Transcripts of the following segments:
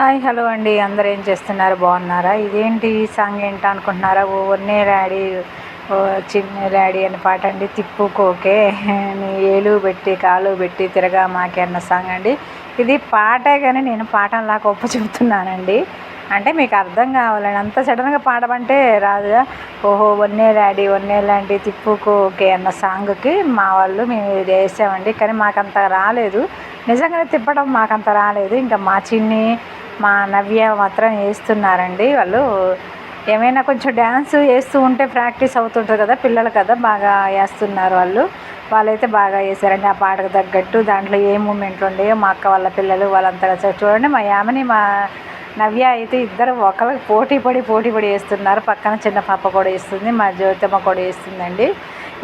Hi hello అండి. అందరు ఏం చేస్తున్నారు? బాగున్నారా? ఇదేంటి ఈ సాంగ్ ఏంటి అనుకుంటున్నారా? ఓ ఒన్నే డాడీ ఓ చిన్న డాడీ అని పాట అండి. తిప్పుకోకే నీ ఏలు పెట్టి కాలు పెట్టి తిరగా మాకే అన్న సాంగ్ అండి. ఇది పాటే కానీ నేను పాఠంలా గొప్ప చెబుతున్నానండి. అంటే మీకు అర్థం కావాలని అంత సడన్గా పాడమంటే రాదుగా. ఓహో వన్నే డాడీ వన్నే లాంటి తిప్పుకోకే అన్న సాంగ్కి మా వాళ్ళు మేము ఇది వేసామండి కానీ మాకంత రాలేదు. నిజంగానే తిప్పడం మాకంత రాలేదు. ఇంకా మా చిన్ని మా నవ్య మాత్రం వేస్తున్నారండి వాళ్ళు ఏమైనా కొంచెం డ్యాన్స్ వేస్తూ ఉంటే ప్రాక్టీస్ అవుతుంటుంది కదా పిల్లలు కదా బాగా వేస్తున్నారు వాళ్ళు. వాళ్ళైతే బాగా వేసారండి ఆ పాటకు తగ్గట్టు దాంట్లో ఏ మూమెంట్లు ఉండేవో మా అక్క వాళ్ళ పిల్లలు వాళ్ళంతా చూడండి. మా యామని మా నవ్య అయితే ఇద్దరు ఒకరికి పోటీ పడి పోటీ పడి వేస్తున్నారు పక్కన చిన్న పాప కూడా వేస్తుంది మా జ్యోతమ్మ కూడా వేస్తుందండి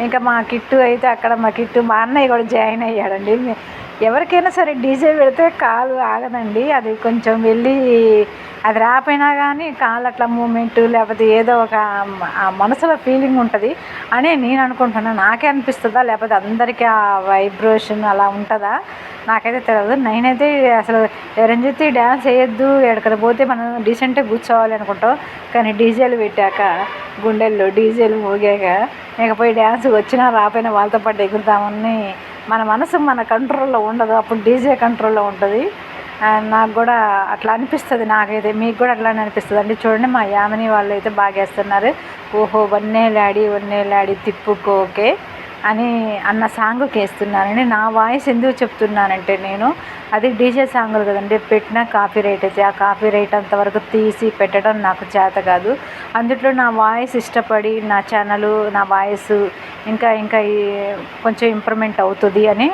ఇంకా మా కిట్టు అయితే అక్కడ మా కిట్టు మా అన్నయ్య కూడా జాయిన్ అయ్యాడండి. ఎవరికైనా సరే డీజే పెడితే కాలు ఆగదండి. అది కొంచెం వెళ్ళి అది రాపోయినా కానీ కాళ్ళు అట్లా మూమెంట్ లేకపోతే ఏదో ఒక ఆ మనసులో ఫీలింగ్ ఉంటుంది. అని నేను అనుకుంటున్నాను నాకే అనిపిస్తుందా? లేకపోతే అందరికీ ఆ వైబ్రేషన్ అలా ఉంటుందా? నాకైతే తెలియదు నేనైతే అసలు ఎవరైనా డ్యాన్స్ వేయద్దు ఎక్కడికి పోతే మనం డీసెంట్గా కూర్చోవాలి అనుకుంటాం. కానీ డీజేలు పెట్టాక గుండెల్లో డీజేలు మోగాక ఇకపోయి డ్యాన్స్ వచ్చినా రాపోయినా వాళ్ళతో పాటు ఎగురుతామని మన మనసు మన కంట్రోల్లో ఉండదు అప్పుడు డీజే కంట్రోల్లో ఉంటుంది. నాకు కూడా అట్లా అనిపిస్తుంది నాకైతే మీకు కూడా అట్లానే అనిపిస్తుంది. అండి చూడండి మా యామిని వాళ్ళు అయితే బాగేస్తున్నారు. ఓహో వన్నే లాడి వన్నే లాడి తిప్పుకోకే అని అన్న సాంగ్కి వేస్తున్నానండి నా వాయిస్ ఎందుకు చెప్తున్నానంటే నేను అది డీజే సాంగులు కదండి. పెట్టిన కాపీ రైట్ అయితే ఆ కాపీ రైట్ అంతవరకు తీసి పెట్టడం నాకు చేత కాదు. అందుట్లో నా వాయిస్ ఇష్టపడి నా ఛానల్ నా వాయిస్ ఇంకా ఇంకా కొంచెం ఇంప్రూవ్మెంట్ అవుతుంది అని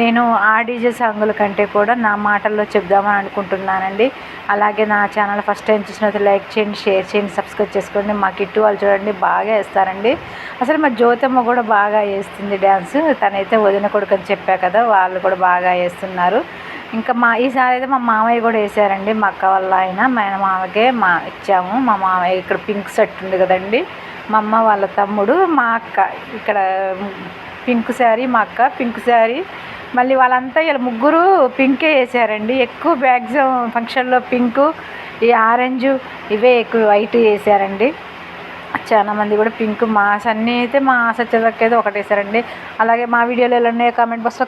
నేను ఆ డీజే సాంగుల కంటే కూడా నా మాటల్లో చెప్దామని అనుకుంటున్నానండి. అలాగే నా ఛానల్ ఫస్ట్ టైం చూసినట్టు లైక్ చేయండి షేర్ చేయండి సబ్స్క్రైబ్ చేసుకోండి. మా కిట్టు వాళ్ళు చూడండి బాగా వేస్తారండి. అసలు మా జ్యోతమ్మ కూడా బాగా వేస్తుంది డ్యాన్స్. తనైతే వదిన కొడుకు అని చెప్పా కదా వాళ్ళు కూడా బాగా వేస్తున్నారు. ఇంకా మా ఈసారి అయితే మా మామయ్య కూడా వేసారండి. మా అక్క వాళ్ళ ఆయన మా మామకే మా ఇచ్చాము. మా మామయ్య ఇక్కడ పింక్ షర్ట్ ఉంది కదండి. మా అమ్మ వాళ్ళ తమ్ముడు మా అక్క ఇక్కడ పింక్ శారీ మా అక్క పింక్ శారీ. మళ్ళీ వాళ్ళంతా ఇలా ముగ్గురు పింకే వేసారండి. ఎక్కువ మ్యాక్సిమం ఫంక్షన్లో పింకు ఈ ఆరెంజ్ ఇవే ఎక్కువ వైట్ వేసారండి. చాలా మంది కూడా పింక్ మా సన్నీ అయితే మా సత్యదక్క అయితే ఒకటి వేసారండి. అలాగే మా వీడియోలో ఎలా ఉన్నాయో కామెంట్ బాక్స్లో